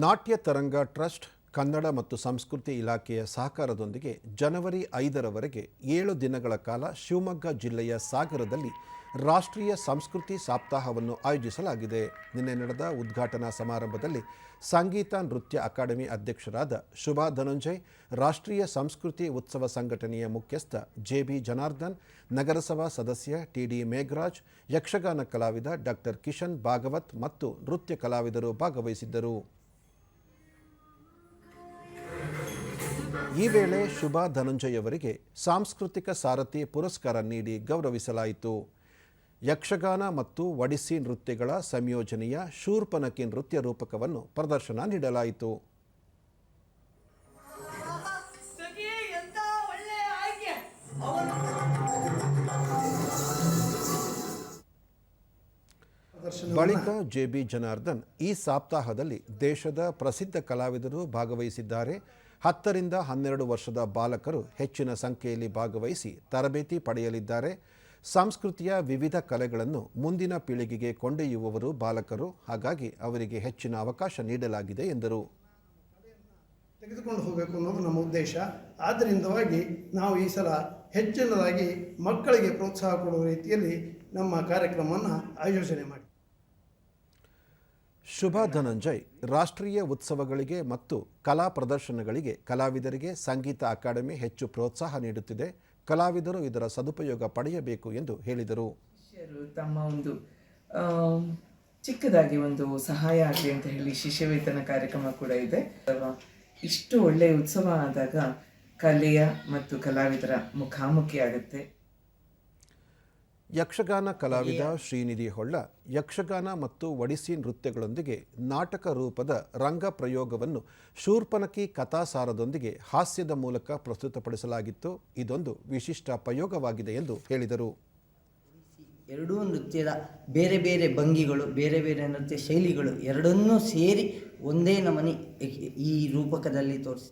ನಾಟ್ಯ ತರಂಗ ಟ್ರಸ್ಟ್, ಕನ್ನಡ ಮತ್ತು ಸಂಸ್ಕೃತಿ ಇಲಾಖೆಯ ಸಹಕಾರದೊಂದಿಗೆ ಜನವರಿ ಐದರವರೆಗೆ ಏಳು ದಿನಗಳ ಕಾಲ ಶಿವಮೊಗ್ಗ ಜಿಲ್ಲೆಯ ಸಾಗರದಲ್ಲಿ ರಾಷ್ಟ್ರೀಯ ಸಂಸ್ಕೃತಿ ಸಪ್ತಾಹವನ್ನು ಆಯೋಜಿಸಲಾಗಿದೆ. ನಿನ್ನೆ ನಡೆದ ಉದ್ಘಾಟನಾ ಸಮಾರಂಭದಲ್ಲಿ ಸಂಗೀತ ನೃತ್ಯ ಅಕಾಡೆಮಿ ಅಧ್ಯಕ್ಷರಾದ ಶುಭಾ ಧನಂಜಯ್, ರಾಷ್ಟ್ರೀಯ ಸಂಸ್ಕೃತಿ ಉತ್ಸವ ಸಂಘಟನೆಯ ಮುಖ್ಯಸ್ಥ ಜೆ ಬಿ ಜನಾರ್ದನ್, ನಗರಸಭಾ ಸದಸ್ಯ ಟಿ ಡಿ ಮೇಘರಾಜ್, ಯಕ್ಷಗಾನ ಕಲಾವಿದ ಡಾಕ್ಟರ್ ಕಿಶನ್ ಭಾಗವತ್ ಮತ್ತು ನೃತ್ಯ ಕಲಾವಿದರು ಭಾಗವಹಿಸಿದ್ದರು. ಈ ವೇಳೆ ಶುಭಾ ಧನಂಜಯ್ ಅವರಿಗೆ ಸಾಂಸ್ಕೃತಿಕ ಸಾರಥಿ ಪುರಸ್ಕಾರ ನೀಡಿ ಗೌರವಿಸಲಾಯಿತು. ಯಕ್ಷಗಾನ ಮತ್ತು ಒಡಿಸ್ಸಿ ನೃತ್ಯಗಳ ಸಂಯೋಜನೆಯ ಶೂರ್ಪನಕಿ ನೃತ್ಯ ರೂಪಕವನ್ನು ಪ್ರದರ್ಶನ ನೀಡಲಾಯಿತು. ಬಳಿಕ ಜೆ ಬಿ ಜನಾರ್ದನ್ ಈ ಸಪ್ತಾಹದಲ್ಲಿ ದೇಶದ ಪ್ರಸಿದ್ಧ ಕಲಾವಿದರು ಭಾಗವಹಿಸಿದ್ದಾರೆ. ಹತ್ತರಿಂದ ಹನ್ನೆರಡು ವರ್ಷದ ಬಾಲಕರು ಹೆಚ್ಚಿನ ಸಂಖ್ಯೆಯಲ್ಲಿ ಭಾಗವಹಿಸಿ ತರಬೇತಿ ಪಡೆಯಲಿದ್ದಾರೆ. ಸಂಸ್ಕೃತಿಯ ವಿವಿಧ ಕಲೆಗಳನ್ನು ಮುಂದಿನ ಪೀಳಿಗೆಗೆ ಕೊಂಡೊಯ್ಯುವವರು ಬಾಲಕರು ಹಾಗಾಗಿ ಅವರಿಗೆ ಹೆಚ್ಚಿನ ಅವಕಾಶ ನೀಡಲಾಗಿದೆ ಎಂದರು. ತೆಗೆದುಕೊಂಡು ಹೋಗಬೇಕು ಅನ್ನೋದು ನಮ್ಮ ಉದ್ದೇಶ. ಆದ್ದರಿಂದವಾಗಿ ನಾವು ಈ ಸಲ ಹೆಚ್ಚಿನದಾಗಿ ಮಕ್ಕಳಿಗೆ ಪ್ರೋತ್ಸಾಹ ಕೊಡುವ ರೀತಿಯಲ್ಲಿ ನಮ್ಮ ಕಾರ್ಯಕ್ರಮವನ್ನು ಆಯೋಜನೆ ಮಾಡಿ ಶುಭಾ ಧನಂಜಯ್, ರಾಷ್ಟ್ರೀಯ ಉತ್ಸವಗಳಿಗೆ ಮತ್ತು ಕಲಾ ಪ್ರದರ್ಶನಗಳಿಗೆ ಕಲಾವಿದರಿಗೆ ಸಂಗೀತ ಅಕಾಡೆಮಿ ಹೆಚ್ಚು ಪ್ರೋತ್ಸಾಹ ನೀಡುತ್ತಿದೆ. ಕಲಾವಿದರು ಇದರ ಸದುಪಯೋಗ ಪಡೆಯಬೇಕು ಎಂದು ಹೇಳಿದರು. ತಮ್ಮ ಒಂದು ಚಿಕ್ಕದಾಗಿ ಒಂದು ಸಹಾಯ ಆಗಲಿ ಅಂತ ಹೇಳಿ ಶಿಷ್ಯ ವೇತನ ಕಾರ್ಯಕ್ರಮ ಕೂಡ ಇದೆ. ಇಷ್ಟು ಒಳ್ಳೆಯ ಉತ್ಸವ ಆದಾಗ ಕಲೆಯ ಮತ್ತು ಕಲಾವಿದರ ಮುಖಾಮುಖಿ ಆಗುತ್ತೆ ಯಕ್ಷಗಾನ ಕಲಾವಿದ ಶ್ರೀನಿಧಿ ಹೊಳ್ಳ ಯಕ್ಷಗಾನ ಮತ್ತು ಒಡಿಸಿ ನೃತ್ಯಗಳೊಂದಿಗೆ ನಾಟಕ ರೂಪದ ರಂಗ ಪ್ರಯೋಗವನ್ನು ಶೂರ್ಪನಕಿ ಕಥಾಸಾರದೊಂದಿಗೆ ಹಾಸ್ಯದ ಮೂಲಕ ಪ್ರಸ್ತುತಪಡಿಸಲಾಗಿತ್ತು. ಇದೊಂದು ವಿಶಿಷ್ಟ ಪ್ರಯೋಗವಾಗಿದೆ ಎಂದು ಹೇಳಿದರು. ಎರಡೂ ನೃತ್ಯದ ಬೇರೆ ಬೇರೆ ಭಂಗಿಗಳು ಬೇರೆ ಬೇರೆ ನೃತ್ಯ ಶೈಲಿಗಳು ಎರಡನ್ನೂ ಸೇರಿ ಒಂದೇ ನಮನಿ ಈ ರೂಪಕದಲ್ಲಿ ತೋರಿಸಿ